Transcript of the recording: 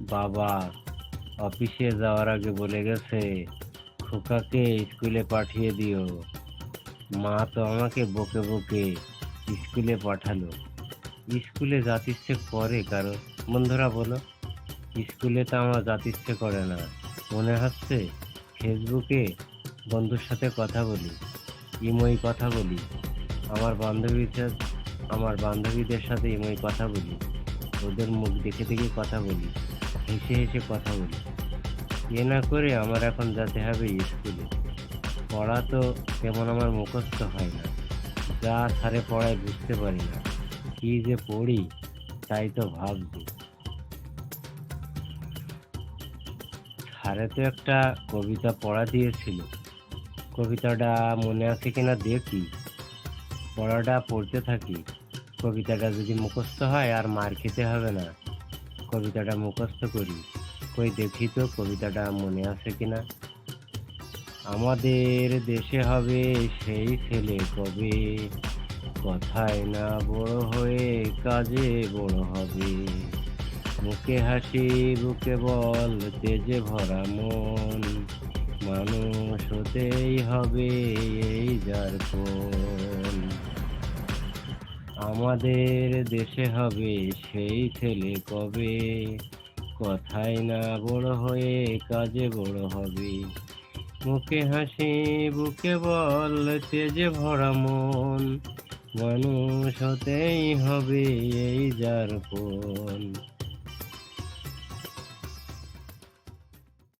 বাবা, অফিসে যাওয়ার আগে বলে গেছে, খোকাকে স্কুলে পাঠিয়ে দিও। মা তো আমাকে বকে বকে স্কুলে পাঠালো। স্কুলে যেতে ইচ্ছে করে কারও। বন্ধুরা বলো, স্কুলে তো আমার যেতে ইচ্ছে করে না। মনে হচ্ছে ফেসবুকে বন্ধুর সাথে কথা বলি, ইমোই কথা বলি। আমার বান্ধবীদের আমার বান্ধবীদের সাথে ইমোই কথা বলি। ওদের মুখ দেখে দেখে কথা বলি। হেসে হেসে কথা বলি। এ না করে আমার এখন যেতে হবে স্কুলে। পড়া তো তেমন আমার মুখস্থ হয় না। যা স্যারে পড়ায় বুঝতে পারি না। কি যে পড়ি, তাই তো ভাবছি। স্যারে তো একটা কবিতা পড়া দিয়েছিল। কবিতাটা মনে আছে কিনা দেখি। পড়াটা পড়তে থাকি। কবিতাটা যদি মুখস্থ হয়, আর মার খেতে হবে না। কবিতাটা মুখস্থ করি। কই দেখি তো কবিতাটা মনে আছে কিনা আমাদের দেশে হবে সেই ছেলে কবে? কথায় না বড় হয়ে কাজে বড় হবে। মুখে হাসি, বুকে বল, তেজে ভরা মন। মানুষ হতেই হবে এই যার কোন আমাদের দেশে হবে সেই ছেলে কবে? কথায় না বড় হয়ে কাজে বড় হবে। মুখে হাসি, বুকে বল তেজে ভরা মন। মানুষ হতেই হবে এই যার